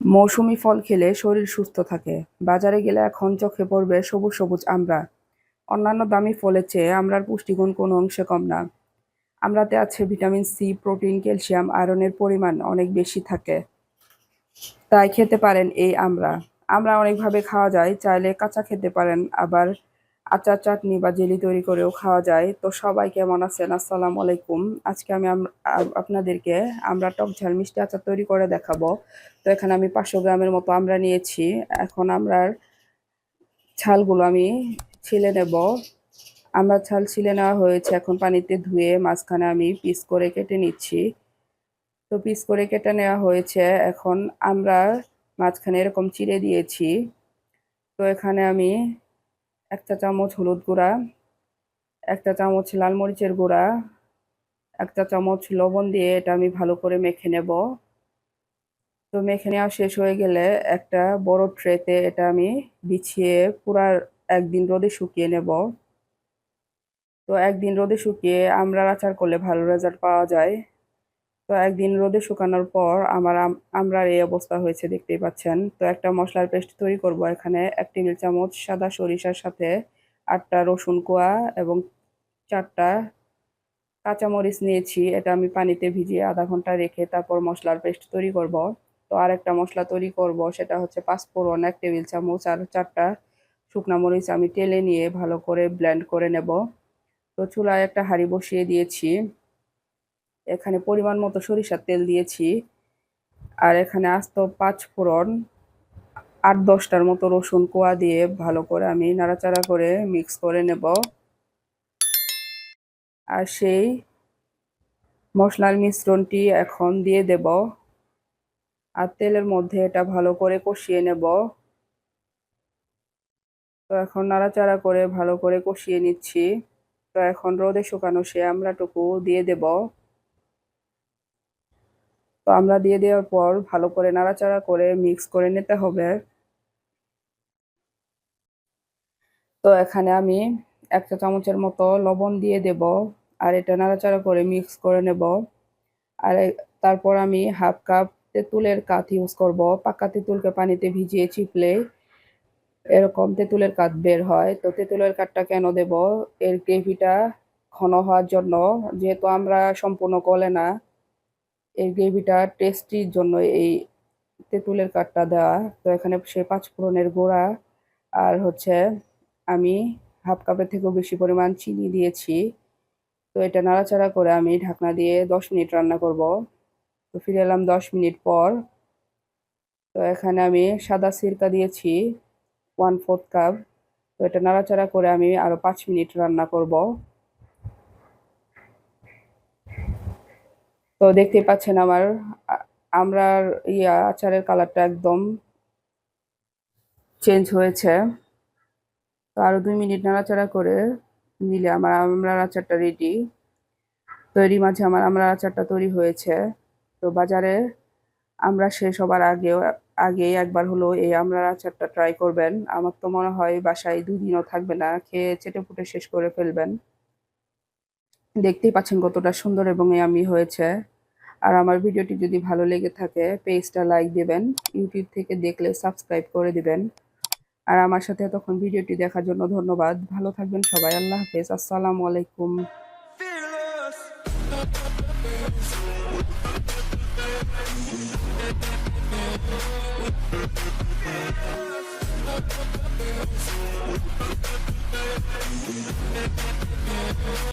মৌসুমী ফল খেলে শরীর সুস্থ থাকে। বাজারে গেলে এখন চোখে পড়বে সবুজ সবুজ আমরা অন্যান্য দামি ফলের চেয়ে আমরার পুষ্টিগুণ কোনো অংশে কম না। আমরাতে আছে ভিটামিন সি, প্রোটিন, ক্যালসিয়াম, আয়রনের পরিমাণ অনেক বেশি থাকে। তাই খেতে পারেন এই আমরা আমরা অনেকভাবে খাওয়া যায়, চাইলে কাঁচা খেতে পারেন, আবার আচার, চাটনি বা জেলি তৈরি করেও খাওয়া যায়। তো সবাই কেমন আছেন? আসসালামু আলাইকুম। আজকে আমি আপনাদেরকে আমরা টক ঝাল মিষ্টি আচার তৈরি করে দেখাবো। তো এখানে আমি পাঁচশো গ্রামের মতো আমরা নিয়েছি। এখন আমরার ছালগুলো আমি ছিলে নেব। আমরা ছাল ছিলে নেওয়া হয়েছে এখন পানিতে ধুয়ে মাঝখানে আমি পিস করে কেটে নিচ্ছি। তো পিস করে কেটে নেওয়া হয়েছে। এখন আমরা মাঝখানে এরকম চিড়ে দিয়েছি। তো এখানে আমি একটা চামচ হলুদ গুঁড়া, একটা চামচ লাল মরিচের গুঁড়া, একটা চামচ লবণ দিয়ে এটা আমি ভালো করে মেখে নেব। তো মেখে নেওয়া শেষ হয়ে গেলে একটা বড় ট্রেতে এটা আমি বিছিয়ে পুরা একদিন রোদে শুকিয়ে নেব। তো একদিন রোদে শুকিয়ে আমরা আচার করলে ভালো রেজাল্ট পাওয়া যায়। তো একদিন রোদে শুকানোর পর আমার আমরার এই অবস্থা হয়েছে, দেখতেই পাচ্ছেন। তো একটা মশলার পেস্ট তৈরি করব এখানে। এক টেবিল চামচ সাদা সরিষার সাথে আটটা রসুন কোয়া এবং চারটা কাঁচামরিচ নিয়েছি। এটা আমি পানিতে ভিজিয়ে আধা ঘণ্টা রেখে তারপর মশলার পেস্ট তৈরি করব। তো আর একটা মশলা তৈরি করব, সেটা হচ্ছে পাঁচফোড়ন, এক টেবিল চামচ আর চারটা শুকনা মরিচ আমি টেলে নিয়ে ভালো করে ব্লেন্ড করে নেব। তো চুলায় একটা হাঁড়ি বসিয়ে দিয়েছি। এখানে পরিমাণ মতো সরিষার তেল দিয়েছি। আর এখানে আস্ত পাঁচ ফোড়ন, আট দশটার মতো রসুন কোয়া দিয়ে ভালো করে আমি নাড়াচাড়া করে মিক্স করে নেব। আর সেই মশলার মিশ্রণটি এখন দিয়ে দেব। আর তেলের মধ্যে এটা ভালো করে কষিয়ে নেব। তো এখন নাড়াচাড়া করে ভালো করে কষিয়ে নিচ্ছি। তো এখন রোদে শুকানো সে আমরাটুকু দিয়ে দেব। আমরা দিয়ে দেওয়ার পর ভালো করে নাড়াচাড়া করে মিক্স করে নিতে হবে। তো এখানে আমি একটা চামচের মতো লবণ দিয়ে দেব আর এটা নাড়াচাড়া করে মিক্স করে নেব। আর তারপর আমি হাফ কাপ তেঁতুলের কাঠ ইউজ করব। পাকা তেঁতুলকে পানিতে ভিজিয়ে চিপলে এরকম তেঁতুলের কাঠ বের হয়। তো তেঁতুলের কাঠটা কেন দেব? এর গ্রেভিটা ঘন হওয়ার জন্য। যেহেতু আমরা সম্পূর্ণ কলে না এই গ্রেভিটা টেস্টির জন্য এই তেঁতুলের কাঠটা দেওয়া। তো এখানে সে পাঁচ ফোড়নের গোড়া আর হচ্ছে আমি হাফ কাপের থেকেও বেশি পরিমাণ চিনি দিয়েছি। তো এটা নাড়াচাড়া করে আমি ঢাকনা দিয়ে দশ মিনিট রান্না করব। তো ফিরে এলাম দশ মিনিট পর। তো এখানে আমি সাদা সিরকা দিয়েছি ওয়ান ফোর্থ কাপ তো এটা নাড়াচাড়া করে আমি আরও পাঁচ মিনিট রান্না করব। তো দেখতেই পাচ্ছেন আমার আমরার ইয়া আচারের কালারটা একদম চেঞ্জ হয়েছে। তো আরও দুই মিনিট নাড়াচাড়া করে নিলে আমার আমরার আচারটা রেডি তৈরি মাঝে আমার আমরা আচারটা তৈরি হয়েছে। তো বাজারে আমরা শেষ হবার আগেও আগে একবার হলো এই আমরার আচারটা ট্রাই করবেন। আমার তো মনে হয় বাসায় দুদিনও থাকবে না, খেয়ে চেটে ফুটে শেষ করে ফেলবেন। দেখতেই পাচ্ছেন কতটা সুন্দর এবং আমি হয়েছে। আর আমার ভিডিওটি যদি ভালো লেগে থাকে, পেজটা লাইক দেবেন ইউটিউব থেকে দেখলে সাবস্ক্রাইব করে দিবেন। আর আমার সাথে তখন ভিডিওটি দেখার জন্য ধন্যবাদ। ভালো থাকবেন সবাই, আল্লাহ হাফেজ। আসসালামু আলাইকুম।